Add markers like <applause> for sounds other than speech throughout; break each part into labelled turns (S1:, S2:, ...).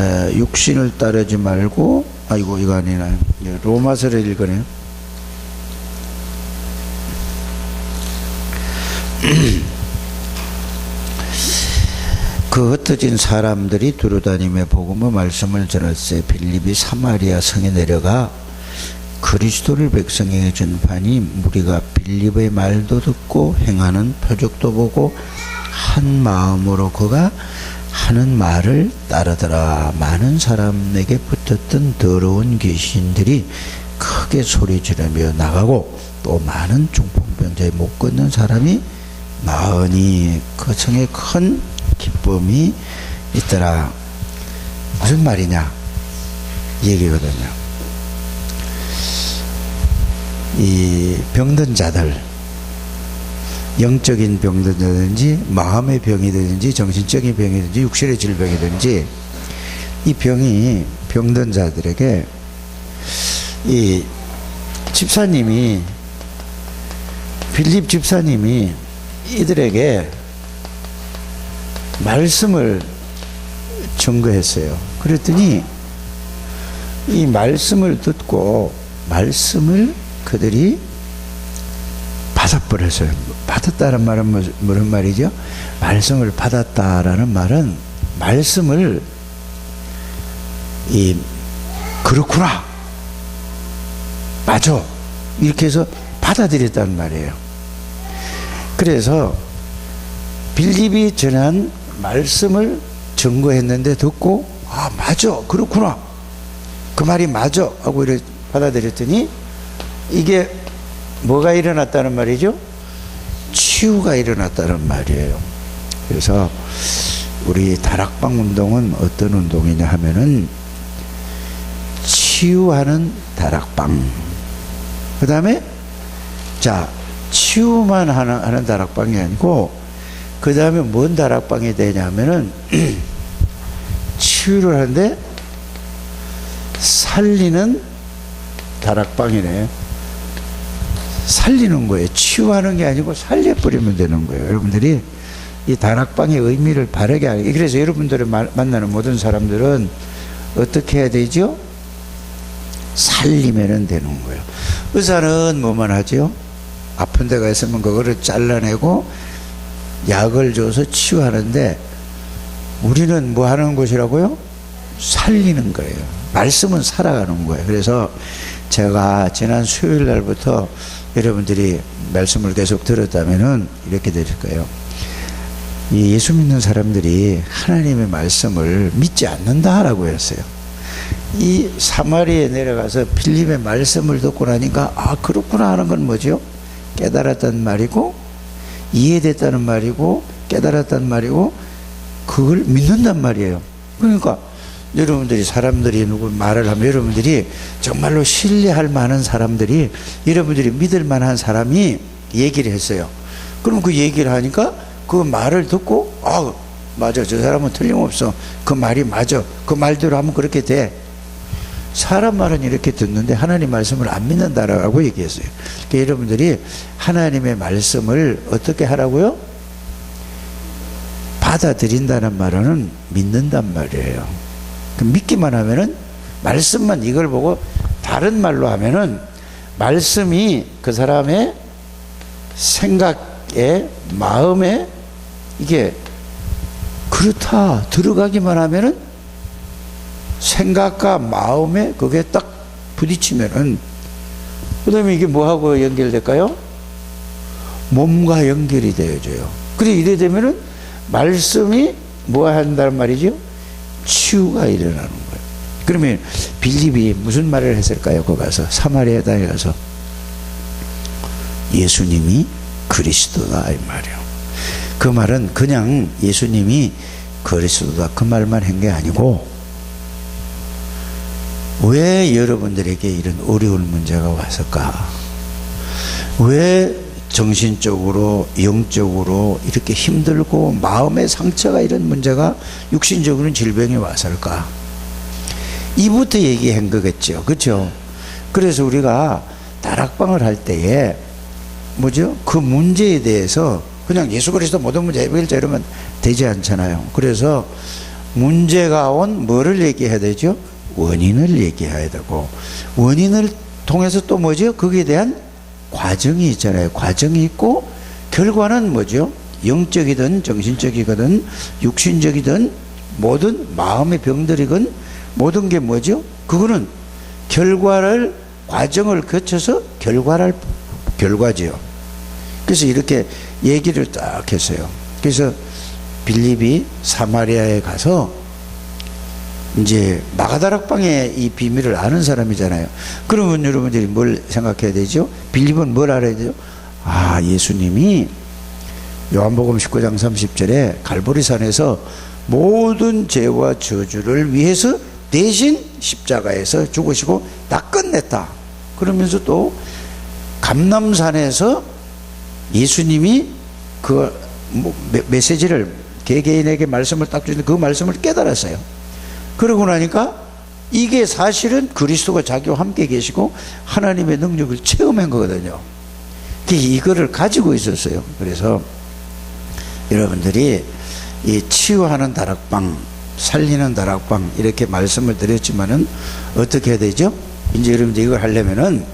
S1: 에, 육신을 따르지 말고 아이고 이거 아니나 로마서를 읽으네요. 그 흩어진 사람들이 두루다니며 복음의 말씀을 전했어요. 빌립이 사마리아 성에 내려가 그리스도를 백성에게 전파니 무리가 빌립의 말도 듣고 행하는 표적도 보고 한 마음으로 그가 하는 말을 따르더라. 많은 사람에게 붙었던 더러운 귀신들이 크게 소리 지르며 나가고 또 많은 중풍병자에 못 걷는 사람이 나으니 그 성에 큰 기쁨이 있더라. 무슨 말이냐? 이 얘기거든요. 이 병든 자들, 영적인 병든다든지 마음의 병이든지 정신적인 병이든지 육신의 질병이든지 이 병이 병든 자들에게 이 집사님이 빌립 집사님이 이들에게 말씀을 증거했어요. 그랬더니 이 말씀을 듣고 말씀을 그들이 받아버렸어요. 받았다는 말은 무슨 말이죠? 말씀을 받았다라는 말은 말씀을 이 그렇구나 맞아 이렇게 해서 받아들였다는 말이에요. 그래서 빌립이 전한 말씀을 증거했는데 듣고 아 맞아 그렇구나 그 말이 맞아 하고 이렇게 받아들였더니 이게 뭐가 일어났다는 말이죠? 치유가 일어났다는 말이에요. 그래서 우리 다락방 운동은 어떤 운동이냐 하면은 치유하는 다락방. 그 다음에 자 치유만 하는, 하는 다락방이 아니고 그 다음에 뭔 다락방이 되냐면은 <clears throat> 치유를 하는데 살리는 다락방이네. 살리는 거예요. 치유하는 게 아니고 살려버리면 되는 거예요. 여러분들이 이 다락방의 의미를 바르게 알게. 그래서 여러분들을 만나는 모든 사람들은 어떻게 해야 되죠? 살리면 되는 거예요. 의사는 뭐만 하죠? 아픈 데가 있으면 그거를 잘라내고 약을 줘서 치유하는데 우리는 뭐 하는 곳이라고요? 살리는 거예요. 말씀은 살아가는 거예요. 그래서 제가 지난 수요일 날부터 여러분들이 말씀을 계속 들었다면은 이렇게 될 거예요. 이 예수 믿는 사람들이 하나님의 말씀을 믿지 않는다라고 했어요. 이 사마리에 내려가서 필립의 말씀을 듣고 나니까 아 그렇구나 하는 건 뭐죠? 깨달았단 말이고 이해됐다는 말이고 깨달았단 말이고 그걸 믿는단 말이에요. 그러니까 여러분들이 사람들이 누구 말을 하면 여러분들이 정말로 신뢰할 만한 사람들이 여러분들이 믿을 만한 사람이 얘기를 했어요. 그럼 그 얘기를 하니까 그 말을 듣고 아 맞아 저 사람은 틀림없어 그 말이 맞아 그 말대로 하면 그렇게 돼 사람 말은 이렇게 듣는데 하나님 말씀을 안 믿는다라고 얘기했어요. 그러니까 여러분들이 하나님의 말씀을 어떻게 하라고요? 받아들인다는 말은 믿는단 말이에요. 믿기만 하면은 말씀만 이걸 보고 다른 말로 하면은 말씀이 그 사람의 생각에 마음에 이게 그렇다 들어가기만 하면은 생각과 마음에 그게 딱 부딪히면은 그다음에 이게 뭐하고 연결될까요? 몸과 연결이 되어져요. 그래 이래 되면은 말씀이 뭐 한다는 말이죠? 치유가 일어나는 거예요. 그러면 빌립이 무슨 말을 했을까요? 거 가서 사마리아 땅에 가서 예수님이 그리스도다 이 말이에요. 그 말은 그냥 예수님이 그리스도다 그 말만 한 게 아니고 왜 여러분들에게 이런 어려운 문제가 왔을까? 왜 정신적으로, 영적으로 이렇게 힘들고 마음의 상처가 이런 문제가 육신적으로는 질병이 왔을까? 이부터 얘기한 거겠죠. 그렇죠? 그래서 우리가 다락방을 할 때에 뭐죠? 그 문제에 대해서 그냥 예수 그리스도 모든 문제 해결자 이러면 되지 않잖아요. 그래서 문제가 온 뭐를 얘기해야 되죠? 원인을 얘기해야 되고 원인을 통해서 또 뭐죠? 거기에 대한 과정이 있잖아요. 과정이 있고 결과는 뭐죠? 영적이든 정신적이든 육신적이든 모든 마음의 병들이건 모든 게 뭐죠? 그거는 결과를 과정을 거쳐서 결과를 결과지요. 그래서 이렇게 얘기를 딱 했어요. 그래서 빌립이 사마리아에 가서 이제 마가다락방의 이 비밀을 아는 사람이잖아요. 그러면 여러분들이 뭘 생각해야 되죠? 빌립은 뭘 알아야 되죠? 아, 예수님이 요한복음 19장 30절에 갈보리산에서 모든 죄와 저주를 위해서 대신 십자가에서 죽으시고 다 끝냈다. 그러면서 또 감남산에서 예수님이 그뭐 메시지를 개개인에게 말씀을 딱 주는데 그 말씀을 깨달았어요. 그러고 나니까 이게 사실은 그리스도가 자기와 함께 계시고 하나님의 능력을 체험한 거거든요. 이거를 가지고 있었어요. 그래서 여러분들이 이 치유하는 다락방, 살리는 다락방 이렇게 말씀을 드렸지만은 어떻게 해야 되죠? 이제 여러분들 이걸 하려면은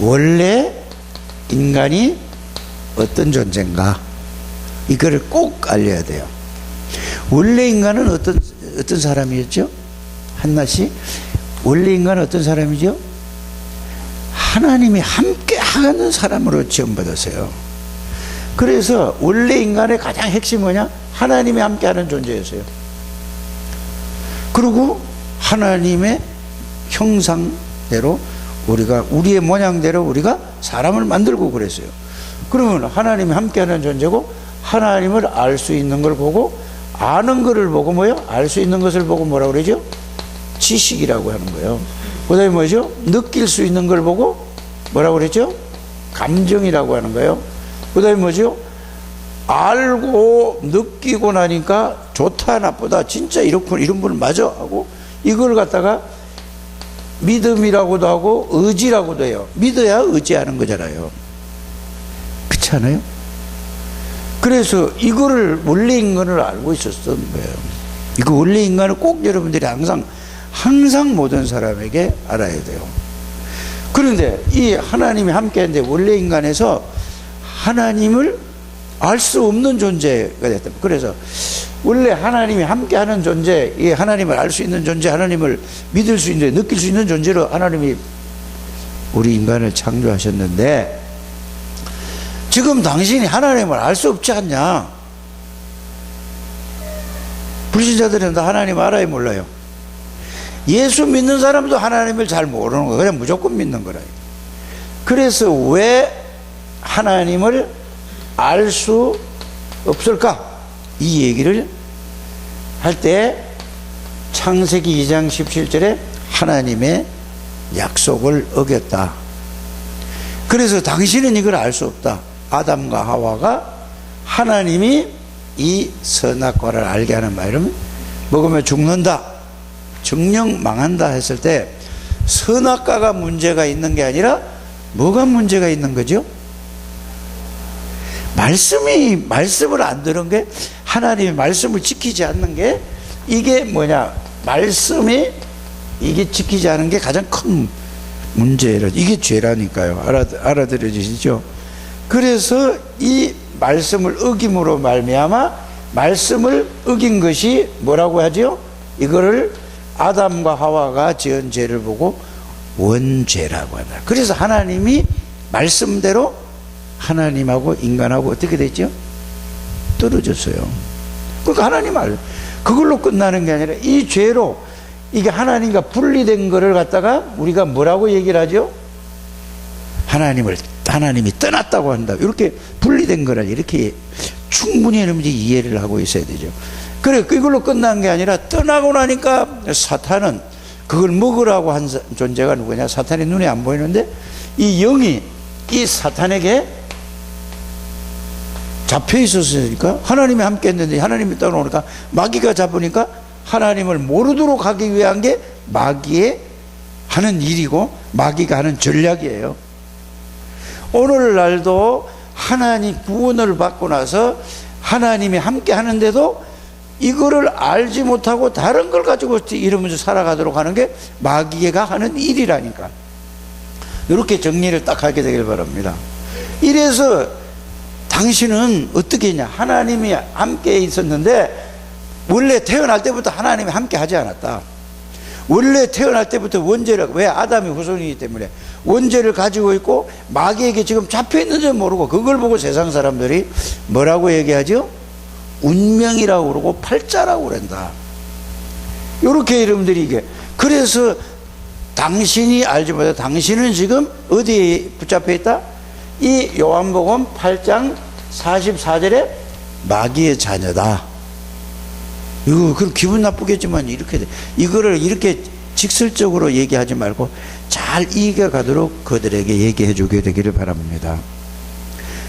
S1: 원래 인간이 어떤 존재인가 이거를 꼭 알려야 돼요. 원래 인간은 어떤 어떤 사람이었죠? 한나씨 원래 인간은 어떤 사람이죠? 하나님이 함께 하는 사람으로 지원받았어요. 그래서 원래 인간의 가장 핵심이 뭐냐? 하나님이 함께 하는 존재였어요. 그리고 하나님의 형상대로 우리가 우리의 모양대로 우리가 사람을 만들고 그랬어요. 그러면 하나님이 함께하는 존재고 하나님을 알 수 있는 걸 보고 아는 것을 보고 뭐요? 알 수 있는 것을 보고 뭐라고 그러죠? 지식이라고 하는 거예요. 그 다음에 뭐죠? 느낄 수 있는 걸 보고 뭐라고 그랬죠? 감정이라고 하는 거예요. 그 다음에 뭐죠? 알고 느끼고 나니까 좋다 나쁘다 진짜 이렇군 이런 분은 맞아 하고 이걸 갖다가 믿음이라고도 하고 의지라고도 해요. 믿어야 의지하는 거잖아요. 그렇지 않아요? 그래서 이거를 원래 인간을 알고 있었던 거예요. 이거 원래 인간을 꼭 여러분들이 항상 항상 모든 사람에게 알아야 돼요. 그런데 이 하나님이 함께 했는데 원래 인간에서 하나님을 알 수 없는 존재가 됐다. 그래서 원래 하나님이 함께 하는 존재, 이 하나님을 알 수 있는 존재, 하나님을 믿을 수 있는, 느낄 수 있는 존재로 하나님이 우리 인간을 창조하셨는데 지금 당신이 하나님을 알 수 없지 않냐? 불신자들은 다 하나님 알아요, 몰라요? 예수 믿는 사람도 하나님을 잘 모르는 거예요. 그냥 무조건 믿는 거라. 그래서 왜 하나님을 알 수 없을까? 이 얘기를 할 때 창세기 2장 17절에 하나님의 약속을 어겼다. 그래서 당신은 이걸 알 수 없다. 아담과 하와가 하나님이 이 선악과를 알게 하는 말은 먹으면 죽는다. 정령 망한다 했을 때 선악과가 문제가 있는 게 아니라 뭐가 문제가 있는 거죠? 말씀이 말씀을 안 들은 게 하나님의 말씀을 지키지 않는 게 이게 뭐냐 말씀이 이게 지키지 않은 게 가장 큰 문제라 이게 죄라니까요 알아 알아들어지시죠? 그래서 이 말씀을 어김으로 말미암아 말씀을 어긴 것이 뭐라고 하죠? 이거를 아담과 하와가 지은 죄를 보고 원죄라고 한다. 그래서 하나님이 말씀대로 하나님하고 인간하고 어떻게 됐죠? 떨어졌어요. 그러니까 하나님 알 그걸로 끝나는 게 아니라 이 죄로 이게 하나님과 분리된 거를 갖다가 우리가 뭐라고 얘기를 하죠? 하나님을 하나님이 떠났다고 한다. 이렇게 분리된 거라 이렇게 충분히 여러분들이 이해를 하고 있어야 되죠. 그래 그걸로 끝난 게 아니라 떠나고 나니까 사탄은 그걸 먹으라고 한 존재가 누구냐? 사탄의 눈에 안 보이는데 이 영이 이 사탄에게 잡혀 있었으니까 하나님이 함께 했는데 하나님이 떠나오니까 마귀가 잡으니까 하나님을 모르도록 하기 위한 게 마귀의 하는 일이고 마귀가 하는 전략이에요. 오늘날도 하나님 구원을 받고 나서 하나님이 함께 하는데도 이거를 알지 못하고 다른 걸 가지고 이러면서 살아가도록 하는 게 마귀가 하는 일이라니까. 이렇게 정리를 딱 하게 되길 바랍니다. 이래서 당신은 어떻게 했냐? 하나님이 함께 있었는데 원래 태어날 때부터 하나님이 함께 하지 않았다. 원래 태어날 때부터 원죄를 왜 아담이 후손이기 때문에 원죄를 가지고 있고 마귀에게 지금 잡혀 있는지 모르고 그걸 보고 세상 사람들이 뭐라고 얘기하죠? 운명이라고 그러고 팔자라고 그런다. 이렇게 여러분들이 이게 그래서 당신이 알지 못해 당신은 지금 어디에 붙잡혀 있다? 이 요한복음 8장 44절에 마귀의 자녀다. 이거 그럼 기분 나쁘겠지만 이렇게 돼. 이거를 이렇게 직설적으로 얘기하지 말고 잘 이겨가도록 그들에게 얘기해 주게 되기를 바랍니다.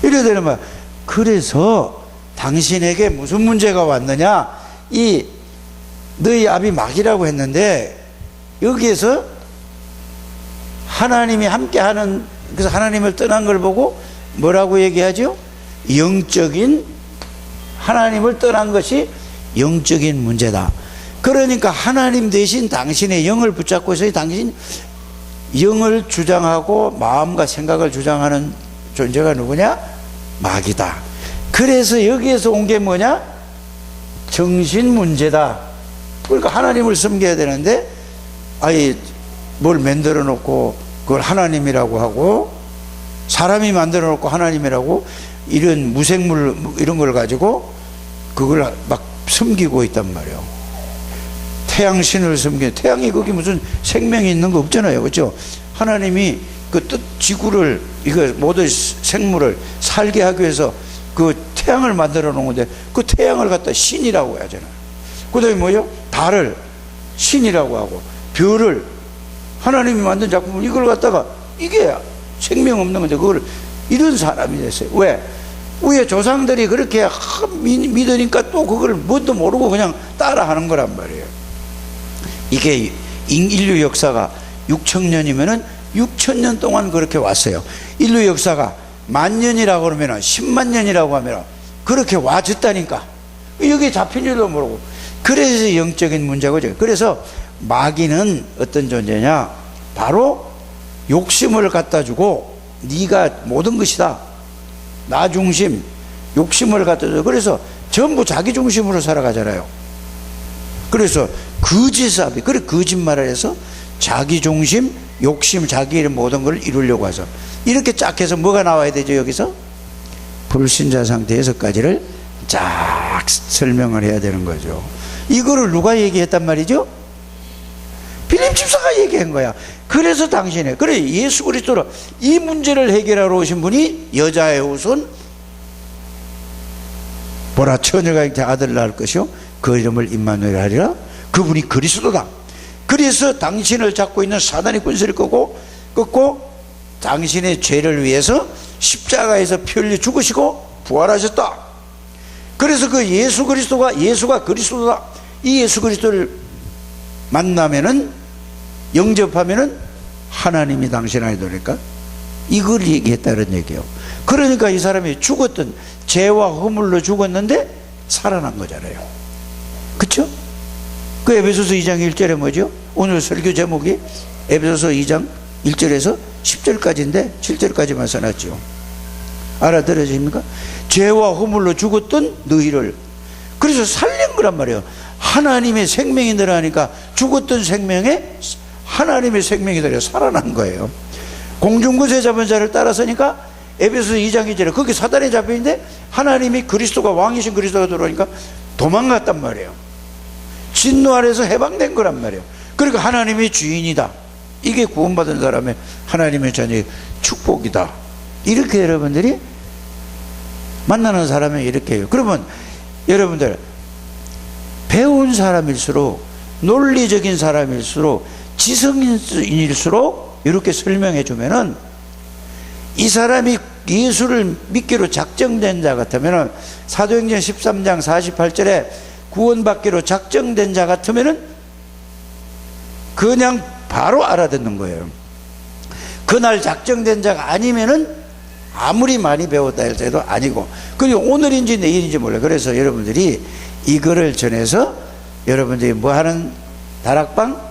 S1: 이래 되는 말. 그래서 당신에게 무슨 문제가 왔느냐? 이 너희 아비 마귀라고 했는데 여기에서 하나님이 함께하는 그래서 하나님을 떠난 걸 보고 뭐라고 얘기하죠? 영적인 하나님을 떠난 것이 영적인 문제다. 그러니까 하나님 대신 당신의 영을 붙잡고 있어요. 당신 영을 주장하고 마음과 생각을 주장하는 존재가 누구냐? 마귀다. 그래서 여기에서 온 게 뭐냐? 정신 문제다. 그러니까 하나님을 섬겨야 되는데, 아예 뭘 만들어 놓고 그걸 하나님이라고 하고, 사람이 만들어 놓고 하나님이라고 이런 무생물 이런 걸 가지고 그걸 막 섬기고 있단 말이에요. 태양신을 섬기 태양이 거기 무슨 생명이 있는 거 없잖아요. 그죠? 하나님이 그 뜻 지구를 이거 모든 생물을 살게 하기 위해서 그 태양을 만들어 놓은 건데 그 태양을 갖다 신이라고 하잖아요. 그다음에 뭐요? 달을 신이라고 하고 별을 하나님이 만든 작품을 이걸 갖다가 이게 생명 없는 건데 그걸 이런 사람이 됐어요. 왜? 위에 조상들이 그렇게 믿으니까 또 그걸 뭣도 모르고 그냥 따라하는 거란 말이에요. 이게 인류 역사가 6천 년이면은 6천 년 동안 그렇게 왔어요. 인류 역사가 만 년이라고 그러면은 10만 년이라고 하면은 그렇게 와줬다니까. 여기 잡힌 줄도 모르고. 그래서 영적인 문제고 그래서 마귀는 어떤 존재냐? 바로 욕심을 갖다 주고 네가 모든 것이다. 나 중심, 욕심을 갖다 줘. 그래서 전부 자기 중심으로 살아가잖아요. 그래서 거짓사비, 그래 거짓말을 해서 자기 중심, 욕심, 자기의 모든 걸 이루려고 해서 이렇게 쫙 해서 뭐가 나와야 되죠 여기서? 불신자 상태 여섯 가지를 쫙 설명을 해야 되는 거죠. 이거를 누가 얘기했단 말이죠? 빌립 집사가 얘기한 거야. 그래서 당신의 그래 예수 그리스도로 이 문제를 해결하러 오신 분이 여자의 후손 보라 처녀가 이제 아들 낳을 것이요 그 이름을 임마누엘 하리라 그분이 그리스도다. 그래서 당신을 잡고 있는 사단의 군세를 끄고 끄고 당신의 죄를 위해서 십자가에서 피 흘려 죽으시고 부활하셨다. 그래서 그 예수 그리스도가 예수가 그리스도다. 이 예수 그리스도를 만나면은 영접하면은 하나님이 당신 아이도니까 이걸 얘기했다는 얘기예요. 그러니까 이 사람이 죽었던 죄와 허물로 죽었는데 살아난 거잖아요. 그쵸? 그 에베소서 2장 1절에 뭐죠? 오늘 설교 제목이 에베소서 2장 1절에서 10절까지인데 7절까지만 써놨죠. 알아들어집니까? 죄와 허물로 죽었던 너희를 그래서 살린 거란 말이에요. 하나님의 생명이 들어가니까 죽었던 생명에 하나님의 생명이 들어 살아난 거예요. 공중구세 잡은 자를 따라서니까 에베소 2장 2절에 거기 사단이 잡혀있는데 하나님이 그리스도가 왕이신 그리스도가 들어오니까 도망갔단 말이에요. 진노 아래서 해방된 거란 말이에요. 그러니까 하나님이 주인이다. 이게 구원받은 사람의 하나님의 자녀의 축복이다. 이렇게 여러분들이 만나는 사람이 이렇게 해요. 그러면 여러분들 배운 사람일수록 논리적인 사람일수록 지성인일수록 이렇게 설명해 주면은 이 사람이 예수를 믿기로 작정된 자 같으면은 사도행전 13장 48절에 구원받기로 작정된 자 같으면은 그냥 바로 알아듣는 거예요. 그날 작정된 자가 아니면은 아무리 많이 배웠다 할때도 아니고 그리고 오늘인지 내일인지 몰라요. 그래서 여러분들이 이거를 전해서 여러분들이 뭐 하는 다락방?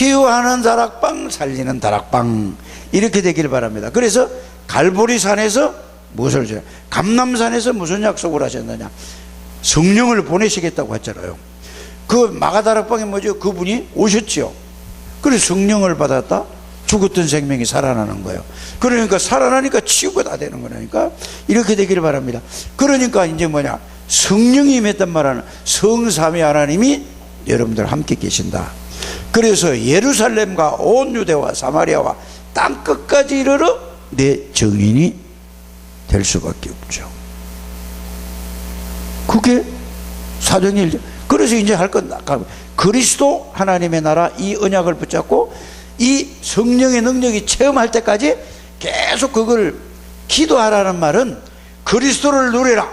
S1: 치유하는 다락방, 살리는 다락방 이렇게 되길 바랍니다. 그래서 갈보리산에서 무엇을 줘요? 감남산에서 무슨 약속을 하셨느냐? 성령을 보내시겠다고 했잖아요. 그 마가다락방에 뭐죠? 그분이 오셨지요. 그래서 성령을 받았다. 죽었던 생명이 살아나는 거예요. 그러니까 살아나니까 치유가 다 되는 거니까 이렇게 되기를 바랍니다. 그러니까 이제 뭐냐? 성령이 임했단 말하는 성삼위 하나님이 여러분들 함께 계신다. 그래서 예루살렘과 온 유대와 사마리아와 땅 끝까지 이르러 내 정인이 될 수밖에 없죠. 그게 사정의 일. 그래서 이제 할 건 그리스도 하나님의 나라 이 언약을 붙잡고 이 성령의 능력이 체험할 때까지 계속 그걸 기도하라는 말은 그리스도를 누리라.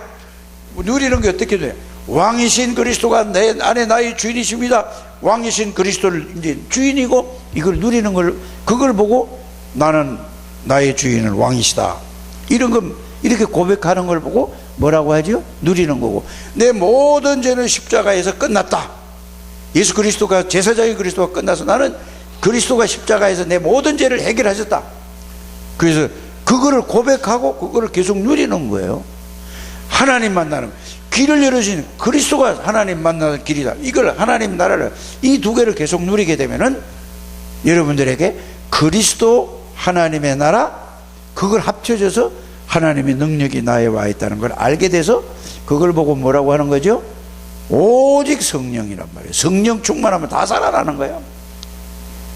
S1: 누리는 게 어떻게 돼? 왕이신 그리스도가 내 안에 나의 주인이십니다. 왕이신 그리스도를 이제 주인이고 이걸 누리는 걸 그걸 보고 나는 나의 주인은 왕이시다. 이런 거 이렇게 고백하는 걸 보고 뭐라고 하죠? 누리는 거고 내 모든 죄는 십자가에서 끝났다. 예수 그리스도가 제사장의 그리스도가 끝나서 나는 그리스도가 십자가에서 내 모든 죄를 해결하셨다. 그래서 그거를 고백하고 그거를 계속 누리는 거예요. 하나님 만나는 길을 열어주신 그리스도가 하나님 만나는 길이다. 이걸 하나님 나라를 이 두 개를 계속 누리게 되면은 여러분들에게 그리스도 하나님의 나라 그걸 합쳐져서 하나님의 능력이 나에 와 있다는 걸 알게 돼서 그걸 보고 뭐라고 하는 거죠? 오직 성령이란 말이에요. 성령 충만하면 다 살아나는 거예요.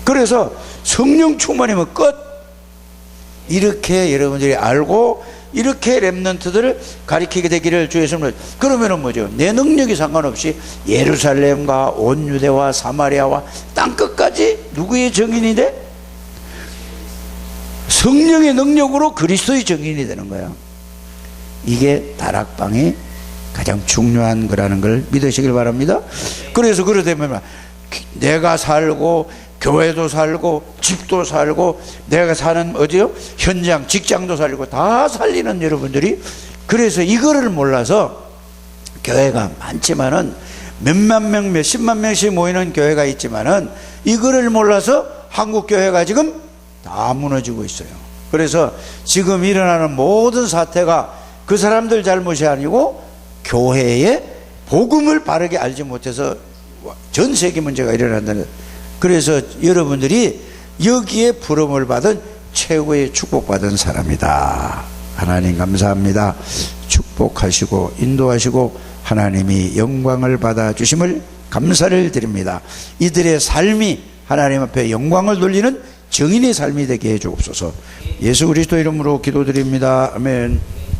S1: 그래서 성령 충만이면 끝. 이렇게 여러분들이 알고 이렇게 랩런트들을 가리키게 되기를 주 예수님 그러면은 뭐죠? 내 능력이 상관없이 예루살렘과 온 유대와 사마리아와 땅 끝까지 누구의 정인이 돼? 성령의 능력으로 그리스도의 정인이 되는 거예요. 이게 다락방의 가장 중요한 거라는 걸 믿으시길 바랍니다. 그래서 그러되면 내가 살고 교회도 살고 집도 살고 내가 사는 어디요? 현장 직장도 살고 다 살리는 여러분들이 그래서 이거를 몰라서 교회가 많지만은 몇만 명, 몇십만 명씩 모이는 교회가 있지만은 이거를 몰라서 한국 교회가 지금 다 무너지고 있어요. 그래서 지금 일어나는 모든 사태가 그 사람들 잘못이 아니고 교회에 복음을 바르게 알지 못해서 전 세계 문제가 일어난다는 그래서 여러분들이 여기에 부름을 받은 최고의 축복받은 사람이다. 하나님 감사합니다. 축복하시고 인도하시고 하나님이 영광을 받아 주심을 감사를 드립니다. 이들의 삶이 하나님 앞에 영광을 돌리는 정인의 삶이 되게 해 주옵소서. 예수 그리스도 이름으로 기도드립니다. 아멘.